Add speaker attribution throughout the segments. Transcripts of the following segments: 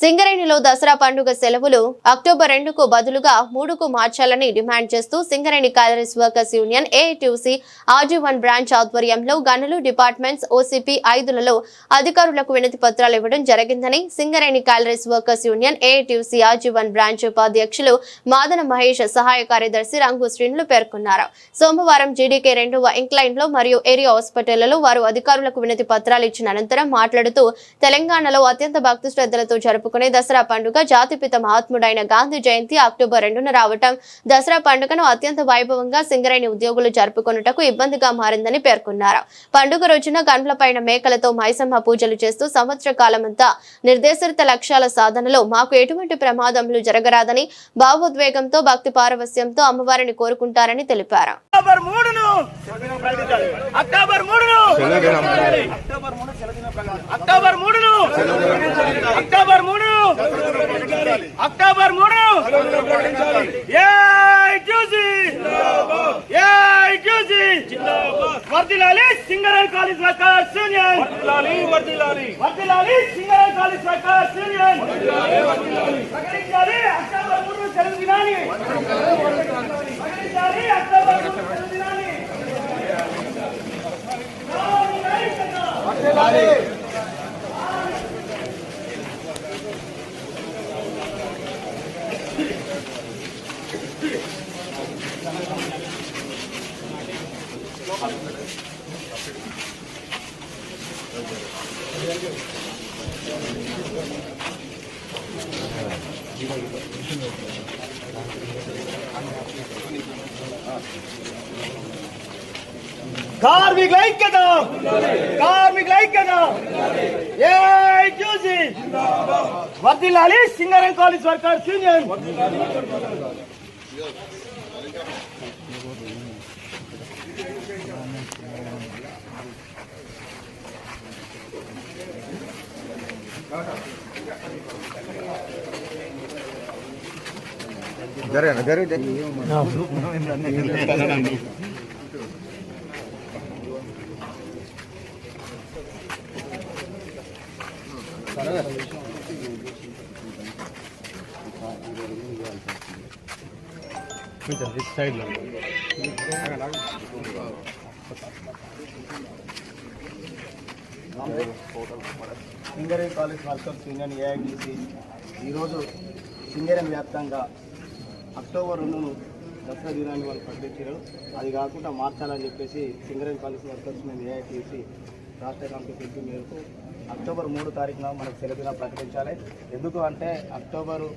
Speaker 1: సింగరేణిలో దసరా పండుగ సెలవులు అక్టోబర్ రెండుకు బదులుగా మూడుకు మార్చాలని డిమాండ్ చేస్తూ Singareni collieries workers union AITC RG one branch ఆధ్వర్యంలో గనులు డిపార్ట్మెంట్స్ ఓసీపీ ఐదులలో అధికారులకు వినతి పత్రాలు ఇవ్వడం జరిగిందని Singareni collieries workers union AITC RG one branch ఉపాధ్యక్షులు మాదన మహేష్ సహాయ కార్యదర్శి రంగు శ్రీనులు పేర్కొన్నారు. సోమవారం జీడీకే రెండవ ఇంక్లైన్లో మరియు ఏరియా హాస్పిటళ్ళలో వారు అధికారులకు వినతి పత్రాలు ఇచ్చిన అనంతరం మాట్లాడుతూ తెలంగాణలో అత్యంత భక్తి శ్రద్ధలతో జరుపుకునే దసరా పండుగ జాతిపిత మహాత్ముడైన గాంధీ జయంతి అక్టోబర్ రెండున రావటం. దసరా పండుగను అత్యంత వైభవంగా సింగరేణి ఉద్యోగులు జరుపుకొనుటకు ఇబ్బందిగా మారిందని పేర్కొన్నారు. పండుగ రోజున గండ్లపైన మేకలతో మైసమ్మ పూజలు చేస్తూ సంవత్సర కాలమంతా నిర్దేశిత లక్ష్యాల సాధనలో మాకు ఎటువంటి ప్రమాదములు జరగరాదని భావోద్వేగంతో భక్తి పారవస్యంతో అమ్మవారిని కోరుకుంటారని తెలిపారు.
Speaker 2: అక్టోబర్ మూడును అక్టోబర్ మూడును అక్టోబర్ అక్టోబర్ మూడు. వర్దిలాలి సింగరేల్ కాలేజ్ వర్కర్స్ యూనియన్. వర్దిలాలి వర్దిలాలి. Singareni collieries workers union. ప్రకటించాలి అక్టోబర్ మూడు సెలవు దినాన్ని. ప్రకటించాలి అక్టోబర్ మూడు దినాన్ని. కార్మికుల ఐక్యత కార్మికుల ఐక్యత ఏ చూసి వర్దిల్లాలి Singareni collieries workers union
Speaker 3: Dari mana? Dari dari. Kita di side lah.
Speaker 2: Singareni collieries workers union AITC. ఈరోజు సింగరేణి వ్యాప్తంగా అక్టోబర్ రెండును దసరా దినాన్ని వాళ్ళు ప్రకటించారు. అది కాకుండా మార్చాలని చెప్పేసి సింగరేణి కాలేజ్ వర్కర్స్ మేము ఏఐటీసీ రాష్ట్ర కమిటీ పిలుపు మేరకు అక్టోబర్ మూడు తారీఖున మనకు సెలవు దినం ప్రకటించాలి. ఎందుకు అంటే అక్టోబరు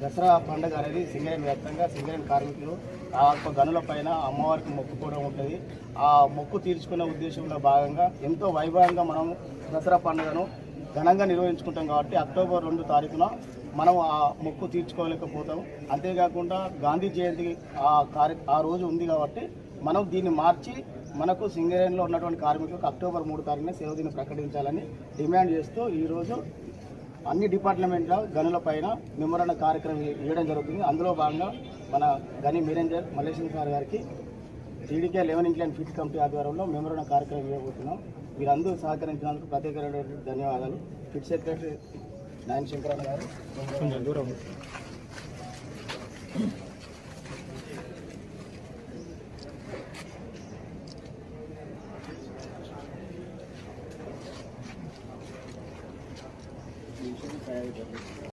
Speaker 2: దసరా పండుగ అనేది సింగరేణి వ్యాప్తంగా సింగరేణి కార్మికులు ఆ యొక్క గనుల పైన అమ్మవారికి మొక్కు కూడా ఉంటుంది. ఆ మొక్కు తీర్చుకునే ఉద్దేశంలో భాగంగా ఎంతో వైభవంగా మనం దసరా పండుగను ఘనంగా నిర్వహించుకుంటాం కాబట్టి అక్టోబర్ రెండు తారీఖున మనం ఆ మొక్కు తీర్చుకోలేకపోతాం. అంతేకాకుండా గాంధీ జయంతి ఆ కార్య ఆ రోజు ఉంది కాబట్టి మనం దీన్ని మార్చి మనకు సింగరేణిలో ఉన్నటువంటి కార్మికులకు అక్టోబర్ మూడు తారీఖున సెలవు దినం ప్రకటించాలని డిమాండ్ చేస్తూ ఈరోజు అన్ని డిపార్ట్మెంట్ల గనుల పైన నిమ్మరణ కార్యక్రమం ఇవ్వడం జరుగుతుంది. అందులో భాగంగా మన గని మేనేజర్ మల్లేశ్వర సార్ గారికి TDK eleven incline pit committee ఆధ్వర్యంలో మెమరణ కార్యక్రమం ఇవ్వబోతున్నాం. మీరందరూ సహకరించినందుకు ప్రత్యేకమైనటువంటి ధన్యవాదాలు. ఫిట్ సెక్రటరీ నాయన శంకరన్న గారు. Thank you.